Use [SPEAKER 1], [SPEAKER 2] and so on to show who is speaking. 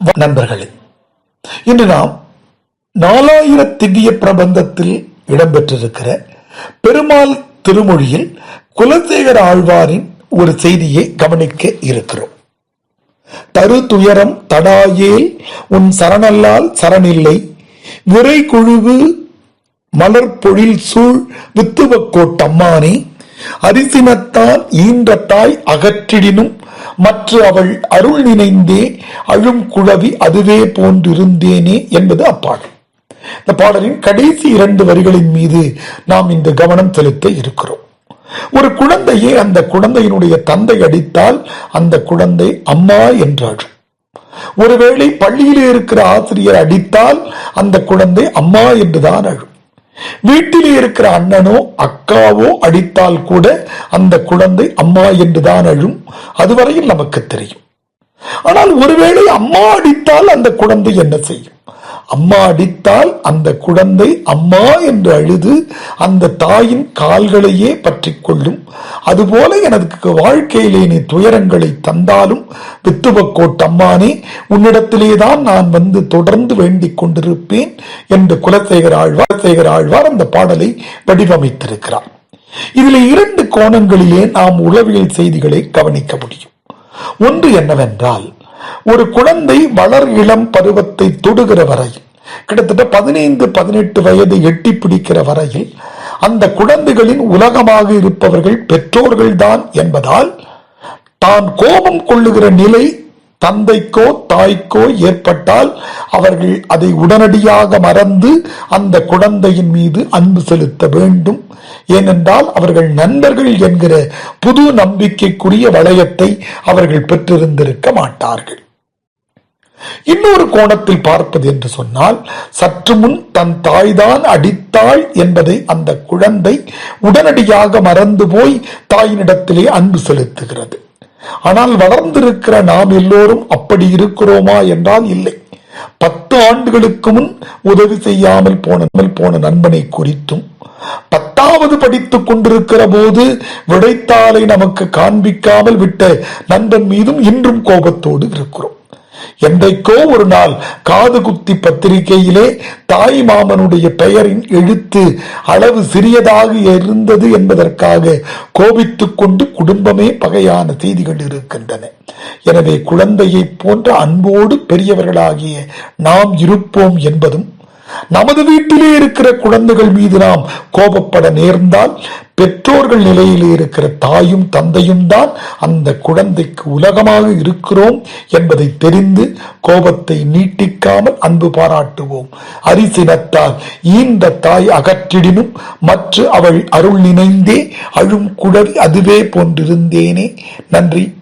[SPEAKER 1] நண்பர்களே இன்று நாம் நாலாயிர திவ்ய பிரபந்தத்தில் இடம்பெற்றிருக்கிற பெருமாள் திருமொழியில் குலசேகர ஆழ்வாரின் ஒரு செய்தியை கவனிக்க இருக்கிறோம். தரு துயரம் தடாயேல் உன் சரணல்லால் சரணில்லை. விரை குழுவு மலர் பொழில் சூழ் வித்துவக்கோட்டம்மானே அரிசினத்தால் ஈன்ற தாய் அகற்றிடினும் மற்ற அவள் அருள் நினைந்தே அழும் குழவி அதுவே போன்றிருந்தேனே என்பது அப்பாடல். இந்த பாடலின் கடைசி இரண்டு வரிகளின் மீது நாம் இந்த கவனம் செலுத்த இருக்கிறோம். ஒரு குழந்தையை அந்த குழந்தையினுடைய தந்தை அடித்தால் அந்த குழந்தை அம்மா என்றாடும் ஒருவேளை பள்ளியிலே இருக்கிற ஆசிரியர் அடித்தால் அந்த குழந்தை அம்மா என்றுதான் அழும். வீட்டிலே இருக்கிற அண்ணனோ அக்காவோ அடித்தால் கூட அந்த குழந்தை அம்மா என்றுதான் அழும். அதுவரையில் நமக்கு தெரியும். ஆனால் ஒருவேளை அம்மா அடித்தால் அந்த குழந்தை என்ன செய்யும்? அம்மா அடித்தால் அந்த குழந்தை அம்மா என்று அழுது அந்த தாயின் கால்களையே பற்றி கொள்ளும் அதுபோல எனக்கு வாழ்க்கையிலே நீ துயரங்களை தந்தாலும் வித்துவக்கோட் அம்மானே உன்னிடத்திலே தான் நான் வந்து தொடர்ந்து வேண்டிக் கொண்டிருப்பேன் என்று குலசேகர ஆழ்வார் குலசேகர ஆழ்வார் அந்த பாடலை வடிவமைத்திருக்கிறார். இதில் இரண்டு கோணங்களிலே நாம் உளவியல் செய்திகளை கவனிக்க முடியும். ஒன்று என்னவென்றால் ஒரு குழந்தை வளர் இளம் பருவத்தை தொடுகிற வரையில் கிட்டத்தட்ட பதினைந்து பதினெட்டு வயது எட்டி பிடிக்கிற வரையில் அந்த குழந்தைகளின் உலகமாக இருப்பவர்கள் பெற்றோர்கள் தான் என்பதால் தான் கோபம் கொள்ளுகிற நிலை தந்தைக்கோ தாய்க்கோ ஏற்பட்டால் அவர்கள் அதை உடனடியாக மறந்து அந்த குழந்தையின் மீது அன்பு செலுத்த வேண்டும். ஏனென்றால் அவர்கள் நண்பர்கள் என்கிற புது நம்பிக்கைக்குரிய வளையத்தை அவர்கள் பெற்றிருந்திருக்க மாட்டார்கள். இன்னொரு கோணத்தில் பார்ப்பது என்று சொன்னால் சற்று முன் தன் தாய்தான் அடித்தாள் என்பதை அந்த குழந்தை உடனடியாக மறந்து போய் தாயினிடத்திலே அன்பு செலுத்துகிறது. ஆனால் வளர்ந்திருக்கிற நாம் எல்லோரும் அப்படி இருக்கிறோமா என்றால் இல்லை. பத்து ஆண்டுகளுக்கு முன் உதவி செய்யாமல் போன போன நண்பனை குறித்தும் பத்தாவது படித்துக் கொண்டிருக்கிற போது விடைத்தாளை நமக்கு காண்பிக்காமல் விட்ட நண்பன் மீதும் இன்றும் கோபத்தோடு இருக்கிறோம். என்றைக்கோ ஒரு நாள் காது குத்தி பத்திரிகையிலே தாய் மாமனுடைய பெயரின் எழுத்து அளவு சிறியதாக இருந்தது என்பதற்காக கோபித்துக் கொண்டு குடும்பமே பகையான செய்திகள் இருக்கின்றன. எனவே குழந்தையை போன்ற அன்போடு பெரியவர்களாகிய நாம் இருப்போம் என்பதும் நமது வீட்டிலே இருக்கிற குழந்தைகள் மீது நாம் கோபப்பட நேர்ந்தால் பெற்றோர்கள் நிலையிலே இருக்கிற தாயும் தந்தையும் தான் அந்த குழந்தைக்கு உலகமாக இருக்கிறோம் என்பதை தெரிந்து கோபத்தை நீட்டிக்காமல் அன்பு பாராட்டுவோம். அரிசினத்தால் ஈந்த தாய் அகற்றிடினும் மற்ற அவள் அருள் நினைந்தே அழும் குழவி அதுவே போன்றிருந்தேனே. நன்றி.